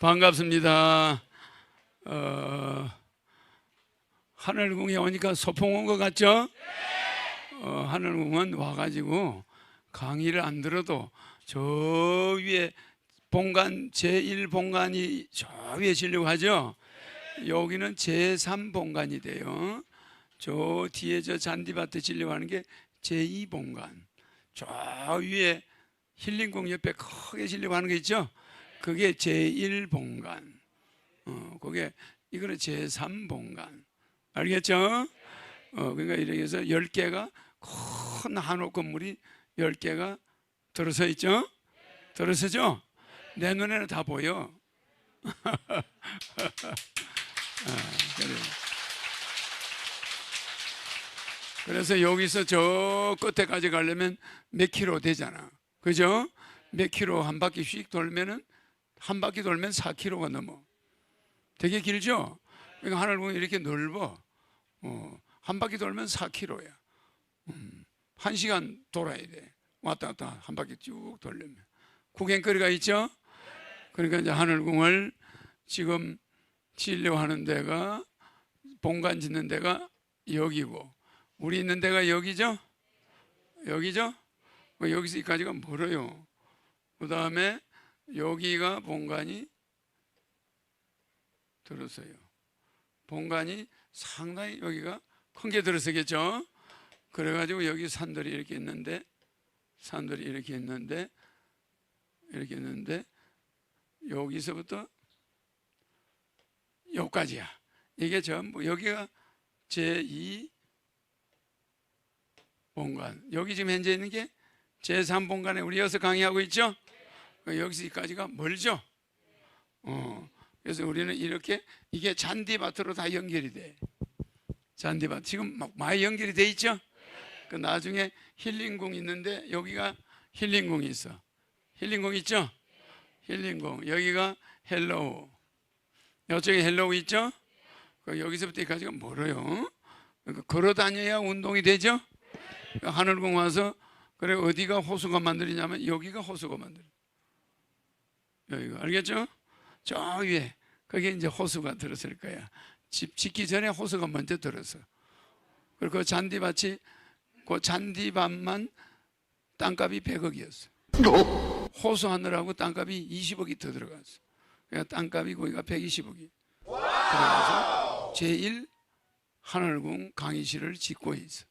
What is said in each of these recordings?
반갑습니다. 어, 하늘궁에 오니까 소풍 온 것 같죠? 어, 하늘궁은 와가지고 강의를 안 들어도 저 위에 본관 제1 본관이 저 위에 지려고 하죠. 여기는 제3 본관이 돼요. 저 뒤에 저 잔디밭에 지려고 하는 게 제2 본관. 저 위에 힐링궁 옆에 크게 지려고 하는 게 있죠. 그게 제1 본관. 어, 그게 이거는 제3 본관. 알겠죠? 어, 그러니까 이렇게 해서 10개가 큰 한옥 건물이 10개가 들어서 있죠? 들어서죠? 내 눈에는 다 보여. 아, 그래요. 그래서 여기서 저 끝에까지 가려면 몇 킬로 되잖아. 그죠? 몇 킬로 한 바퀴씩 돌면은 한 바퀴 돌면 4킬로가 넘어. 되게 길죠? 그러니까 하늘궁이 이렇게 넓어. 어, 한 바퀴 돌면 4킬로야. 음, 한 시간 돌아야 돼. 왔다 갔다 한 바퀴 쭉 돌려면. 구경거리가 있죠? 그러니까 이제 하늘궁을 지금 지으려고 하는 데가 본관 짓는 데가 여기고 우리 있는 데가 여기죠? 여기죠? 뭐 여기서 여기까지가 멀어요. 그 다음에 여기가 본관이 들었어요. 본관이 상당히 여기가 큰 게 들어서겠죠? 그래가지고 여기 산들이 이렇게 있는데 산들이 이렇게 있는데 이렇게 있는데 여기서부터 여기까지야. 이게 전부 여기가 제2 본관. 여기 지금 현재 있는 게 제3 본관에 우리 여기서 강의하고 있죠? 여기서 여기까지가 멀죠? 어. 그래서 우리는 이렇게 이게 잔디밭으로 다 연결이 돼. 잔디밭 지금 막 많이 연결이 돼 있죠? 그 나중에 힐링궁 있는데 여기가 힐링궁이 있어. 힐링궁 있죠? 힐링궁 여기가 헬로우. 이쪽에 헬로우 있죠? 그 여기서부터 여기까지가 멀어요. 그러니까 걸어 다녀야 운동이 되죠? 그 하늘궁 와서 그래 어디가 호수가 만들이냐면 여기가 호수가 만들. 여기가 알겠죠? 저 위에 거기 이제 호수가 들었을 거야. 집 짓기 전에 호수가 먼저 들었어. 그리고 그 잔디밭이 그 잔디밭만 땅값이 100억이었어. 호수 하느라고 땅값이 20억이 더 들어갔어. 그러니까 땅값이 거기가 120억이 들어가서 제1 하늘궁 강의실을 짓고 있어.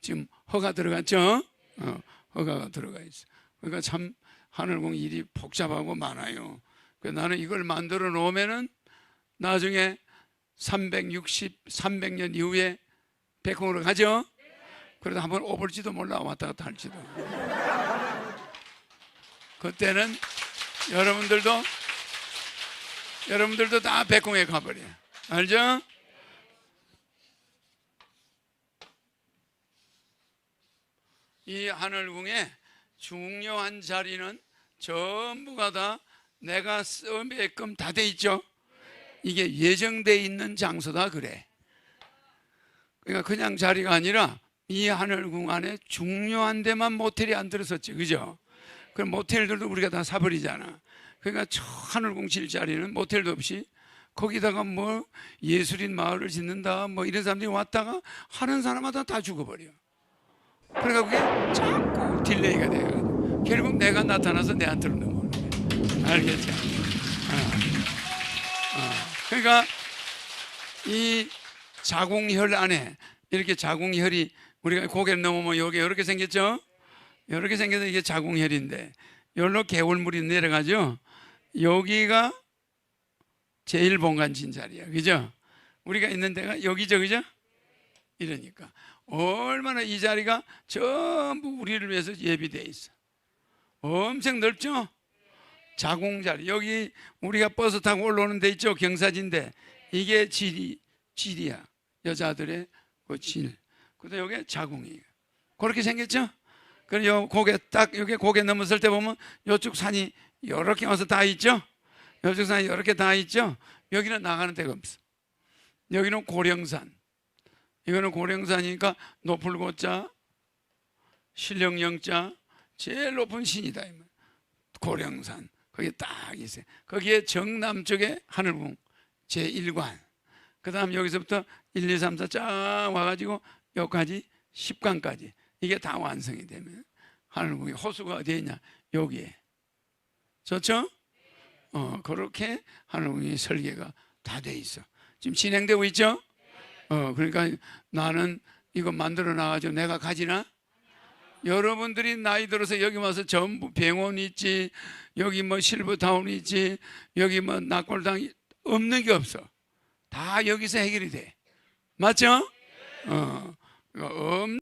지금 허가 들어갔죠? 어, 허가가 들어가 있어. 그러니까 참 하늘궁 일이 복잡하고 많아요. 그 나는 이걸 만들어 놓으면은 나중에 360, 300년 이후에 백홍으로 가죠? 그래도 한번 오볼지도 몰라 왔다 갔다 할지도. 그때는 여러분들도 여러분들도 다 백홍에 가버려. 알죠? 이 하늘궁의 중요한 자리는 전부가 다 내가 쓰게끔 다 돼 있죠. 이게 예정돼 있는 장소다 그래. 그러니까 그냥 자리가 아니라 이 하늘궁 안에 중요한 데만 모텔이 안 들었었지, 그죠? 그럼 모텔들도 우리가 다 사버리잖아. 그러니까 저 하늘궁 질 자리는 모텔도 없이 거기다가 뭐 예술인 마을을 짓는다, 뭐 이런 사람들이 왔다가 하는 사람마다 다 죽어버려. 그러니까 그게 자꾸 딜레이가 돼가지고 결국 내가 나타나서 내한테로 넘어오는 거야. 알겠죠? 어. 어. 그러니까 이 자궁혈 안에 이렇게 자궁혈이 우리가 고개를 넘으면 여기 이렇게 생겼죠? 이렇게 생겨서 이게 자궁혈인데 여기로 개울물이 내려가죠? 여기가 제일 본관진 자리야. 그죠? 우리가 있는 데가 여기죠. 그죠? 이러니까 얼마나 이 자리가 전부 우리를 위해서 예비되어 있어. 엄청 넓죠? 자궁 자리. 여기 우리가 버스 타고 올라오는 데 있죠? 경사진데. 이게 질이, 질이야. 여자들의 그 질. 근데 여기 자궁이에요. 그렇게 생겼죠? 그리고 요 고개 딱 여기 고개 넘었을 때 보면 요쪽 산이 이렇게 와서 다 있죠? 요쪽 산이 이렇게 다 있죠? 여기는 나가는 데가 없어. 여기는 고령산. 이거는 고령산이니까 높을 고자, 신령영자, 제일 높은 신이다. 고령산. 거기에 딱 있어요. 거기에 정남쪽에 하늘궁 제1관. 그 다음 여기서부터 1, 2, 3, 4 쫙 와가지고 여기까지 10관까지 이게 다 완성이 되면 하늘궁이 호수가 어디에 있냐? 여기에. 좋죠? 어, 그렇게 하늘궁이 설계가 다 돼 있어. 지금 진행되고 있죠? 어, 그러니까 나는 이거 만들어 놔가지고 내가 가지나? 여러분들이 나이 들어서 여기 와서 전부 병원 있지, 여기 뭐 실버타운 있지, 여기 뭐 낙골당 없는 게 없어. 다 여기서 해결이 돼. 맞죠? 어, 엄